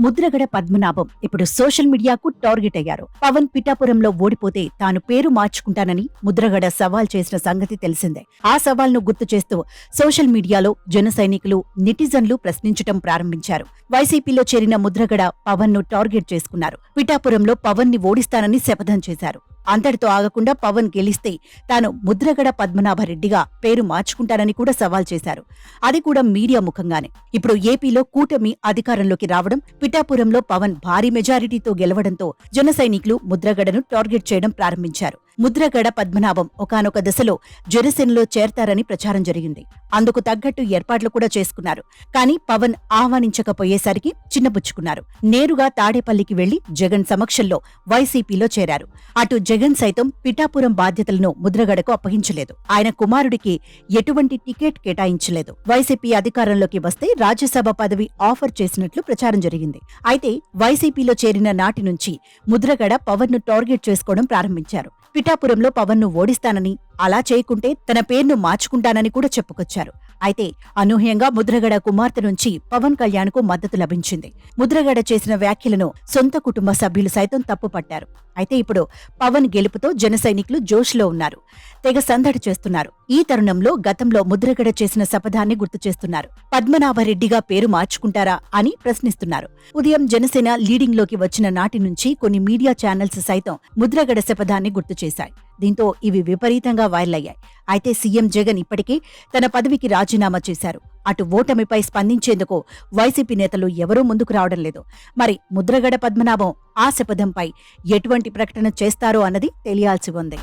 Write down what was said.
ముద్రగడ పద్మనాభం ఇప్పుడు సోషల్ మీడియాకు టార్గెట్ అయ్యారు. పవన్ పిఠాపురంలో ఓడిపోతే తాను పేరు మార్చుకుంటానని ముద్రగడ సవాల్ చేసిన సంగతి తెలిసిందే. ఆ సవాల్ను గుర్తు చేస్తూ సోషల్ మీడియాలో జన సైనికులు నెటిజన్లు ప్రశ్నించటం ప్రారంభించారు. వైసీపీలో చేరిన ముద్రగడ పవన్ను టార్గెట్ చేసుకున్నారు. పిఠాపురంలో పవన్ని ఓడిస్తానని శపథం చేశారు. అంతటితో ఆగకుండా పవన్ గెలిస్తే తాను ముద్రగడ పద్మనాభరెడ్డిగా పేరు మార్చుకుంటానని కూడా సవాల్ చేశారు. అది కూడా మీడియా ముఖంగానే. ఇప్పుడు ఏపీలో కూటమి అధికారంలోకి రావడం పిఠాపురంలో పవన్ భారీ మెజారిటీతో గెలవడంతో జన సైనికులు ముద్రగడను టార్గెట్ చేయడం ప్రారంభించారు. ముద్రగడ పద్మనాభం ఒకానొక దశలో జనసేనలో చేరతారని ప్రచారం జరిగింది. అందుకు తగ్గట్టు ఏర్పాట్లు కూడా చేసుకున్నారు. కానీ పవన్ ఆహ్వానించకపోయేసరికి చిన్నబుచ్చుకున్నారు నేరుగా తాడేపల్లికి వెళ్ళి జగన్ సమక్షంలో వైసీపీలో చేరారు. అటు జగన్ సైతం పిఠాపురం బాధ్యతలను ముద్రగడకు అప్పగించలేదు. ఆయన కుమారుడికి ఎటువంటి టికెట్ కేటాయించలేదు. వైసీపీ అధికారంలోకి వస్తే రాజ్యసభ పదవి ఆఫర్ చేసినట్లు ప్రచారం జరిగింది. అయితే వైసీపీలో చేరిన నాటి నుంచి ముద్రగడ పవన్ను టార్గెట్ చేసుకోవడం ప్రారంభించారు. పిఠాపురంలో పవన్ను ఓడిస్తానని అలా చేయకుంటే తన పేరును మార్చుకుంటానని కూడా చెప్పుకొచ్చారు. అయితే అనూహ్యంగా ముద్రగడ కుమార్తె నుంచి పవన్ కళ్యాణ్కు మద్దతు లభించింది. ముద్రగడ చేసిన వ్యాఖ్యలను సొంత కుటుంబ సభ్యులు సైతం తప్పుపట్టారు. అయితే ఇప్పుడు పవన్ గెలుపుతో జన సైనికులు జోష్లో ఉన్నారు. తెగ సందడి చేస్తున్నారు. ఈ తరుణంలో గతంలో ముద్రగడ చేసిన శపథాన్ని గుర్తు చేస్తున్నారు. పద్మనాభరెడ్డిగా పేరు మార్చుకుంటారా అని ప్రశ్నిస్తున్నారు. ఉదయం జనసేన లీడింగ్లోకి వచ్చిన నాటి నుంచి కొన్ని మీడియా ఛానల్స్ సైతం ముద్రగడ శపథాన్ని గుర్తు చేశాయి. దీంతో ఇవి విపరీతంగా వైరల్ అయ్యాయి. అయితే సీఎం జగన్ ఇప్పటికీ తన పదవికి రాజీనామా చేశారు. అటు ఓటమిపై స్పందించేందుకు వైసీపీ నేతలు ఎవరూ ముందుకు రావడం లేదు. మరి ముద్రగడ పద్మనాభం ఆ శపథంపై ఎటువంటి ప్రకటన చేస్తారో అన్నది తెలియాల్సి ఉంది.